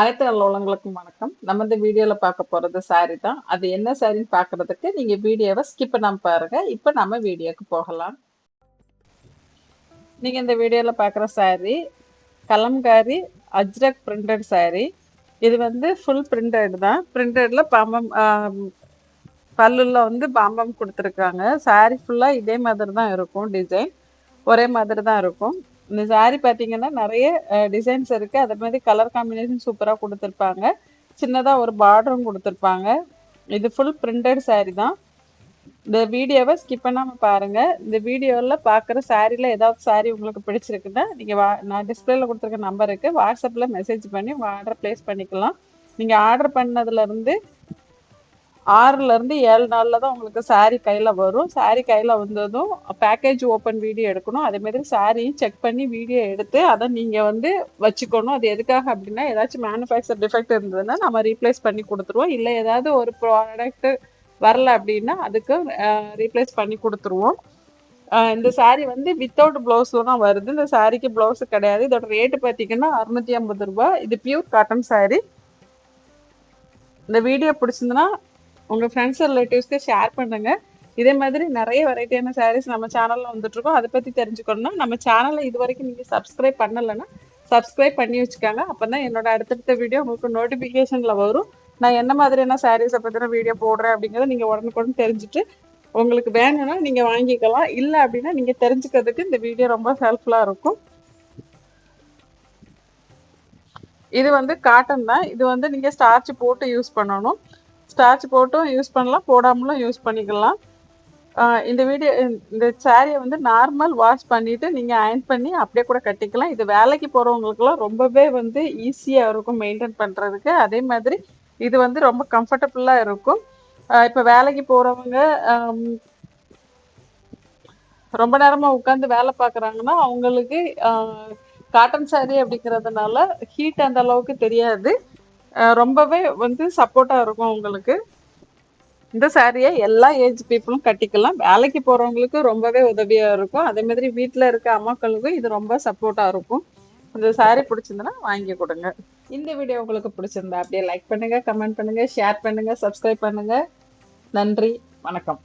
அனைத்து நல்லவங்களுக்கும் வணக்கம். நம்ம இந்த வீடியோவில் பார்க்க போகிறது சாரி தான். அது என்ன சாரின்னு பார்க்கறதுக்கு நீங்கள் வீடியோவை ஸ்கிப் பண்ணாமல் பாருங்க. இப்போ நம்ம வீடியோக்கு போகலாம். நீங்கள் இந்த வீடியோவில் பார்க்குற சாரி கலம்காரி அஜ்ரக் பிரிண்டட் சாரி இது வந்து ஃபுல் பிரிண்டட் தான். பிரிண்டடில் பாம்பம் பல்லுல வந்து பாம்பம் கொடுத்துருக்காங்க. சாரி ஃபுல்லாக இதே மாதிரி தான் இருக்கும் டிசைன் ஒரே மாதிரி தான் இருக்கும். இந்த சாரீ பார்த்தீங்கன்னா நிறைய டிசைன்ஸ் இருக்குது அதே மாதிரி கலர் காம்பினேஷன் சூப்பராக கொடுத்துருப்பாங்க. சின்னதாக ஒரு பார்டரும் கொடுத்துருப்பாங்க. இது ஃபுல் பிரிண்டட் சாரீ தான். இந்த வீடியோவை ஸ்கிப் பண்ணாமல் பாருங்கள் இந்த வீடியோவில் பார்க்குற சாரியில் ஏதாவது சாரீ உங்களுக்கு பிடிச்சிருக்குன்னா நீங்கள் வா நான் டிஸ்பிளேல கொடுத்துருக்க நம்பருக்கு வாட்ஸ்அப்பில் மெசேஜ் பண்ணி உங்கள் ஆர்டர் ப்ளேஸ் பண்ணிக்கலாம். நீங்கள் ஆர்டர் பண்ணதுலேருந்து ஆறுலேருந்து ஏழு நாளில் தான் உங்களுக்கு சாரீ கையில் வரும். சாரீ கையில் வந்ததும் பேக்கேஜ் ஓப்பன் வீடியோ எடுக்கணும். அதேமாதிரி சாரியும் செக் பண்ணி வீடியோ எடுத்து அதை நீங்கள் வந்து வச்சுக்கணும். அது எதுக்காக அப்படின்னா ஏதாச்சும் மேனுஃபேக்சர் டிஃபெக்ட் இருந்ததுன்னா நம்ம ரீப்ளேஸ் பண்ணி கொடுத்துருவோம். இல்லை ஏதாவது ஒரு ப்ராடக்ட் வரல அப்படின்னா அதுக்கு ரீப்ளேஸ் பண்ணி கொடுத்துருவோம். இந்த சாரீ வந்து வித்தவுட் ப்ளவுஸில் தான் வருது. இந்த சாரீக்கு ப்ளவுஸு கிடையாது. இதோட ரேட்டு பார்த்தீங்கன்னா அறுநூத்தி ஐம்பது ரூபா இது பியூர் காட்டன் சாரீ இந்த வீடியோ பிடிச்சிருந்துன்னா உங்கள் ஃப்ரெண்ட்ஸ் ரிலேட்டிவ்ஸ்க்கு ஷேர் பண்ணுங்கள் இதே மாதிரி நிறைய வெரைட்டியான சாரீஸ் நம்ம சேனலில் வந்துட்டுருக்கோம். அதை பற்றி தெரிஞ்சுக்கணும்னா நம்ம சேனலை இது வரைக்கும் நீங்கள் சப்ஸ்கிரைப் பண்ணலைன்னா சப்ஸ்கிரைப் பண்ணி வச்சுக்காங்க. அப்போ தான் என்னோட அடுத்தடுத்த வீடியோ உங்களுக்கு நோட்டிஃபிகேஷனில் வரும். நான் என்ன மாதிரியான சாரீஸை பற்றின வீடியோ போடுறேன் அப்படிங்கிறத நீங்கள் உடனுக்குடன் தெரிஞ்சுட்டு உங்களுக்கு வேணும்னா நீங்கள் வாங்கிக்கலாம். இல்லை அப்படின்னா நீங்கள் தெரிஞ்சுக்கிறதுக்கு இந்த வீடியோ ரொம்ப ஹெல்ப்ஃபுல்லாக இருக்கும். இது வந்து காட்டன் தான். இது வந்து நீங்கள் ஸ்டார்ச் போட்டு யூஸ் பண்ணணும். ஸ்டார்ச் போட்டும் யூஸ் பண்ணலாம். போடாமலும் யூஸ் பண்ணிக்கலாம். இந்த வீடியோ இந்த சாரியை வந்து நார்மல் வாஷ் பண்ணிவிட்டு நீங்கள் அயன் பண்ணி அப்படியே கூட கட்டிக்கலாம். இது வேலைக்கு போகிறவங்களுக்குலாம் ரொம்பவே வந்து ஈஸியாக இருக்கும் மெயின்டைன் பண்ணுறதுக்கு அதே மாதிரி இது வந்து ரொம்ப கம்ஃபர்டபுளாக இருக்கும். இப்போ வேலைக்கு போகிறவங்க ரொம்ப நேரமாக உட்காந்து வேலை பார்க்குறாங்கன்னா அவங்களுக்கு காட்டன் சாரி அப்படிங்கிறதுனால ஹீட் அந்த அளவுக்கு தெரியாது. ரொம்பவே வந்து சப்போர்ட்டாக இருக்கும் உங்களுக்கு. இந்த சாரியை எல்லா ஏஜ் பீப்புளும் கட்டிக்கலாம். வேலைக்கு போகிறவங்களுக்கு ரொம்பவே உதவியாக இருக்கும். அதே மாதிரி வீட்டில் இருக்க அம்மாக்களுக்கும் இது ரொம்ப சப்போர்ட்டாக இருக்கும். இந்த சாரி பிடிச்சிருந்தனா வாங்கி கொடுங்க. இந்த வீடியோ உங்களுக்கு பிடிச்சிருந்தா அப்படியே லைக் பண்ணுங்கள் கமெண்ட் பண்ணுங்கள் ஷேர் பண்ணுங்கள் சப்ஸ்கிரைப் பண்ணுங்கள் நன்றி வணக்கம்.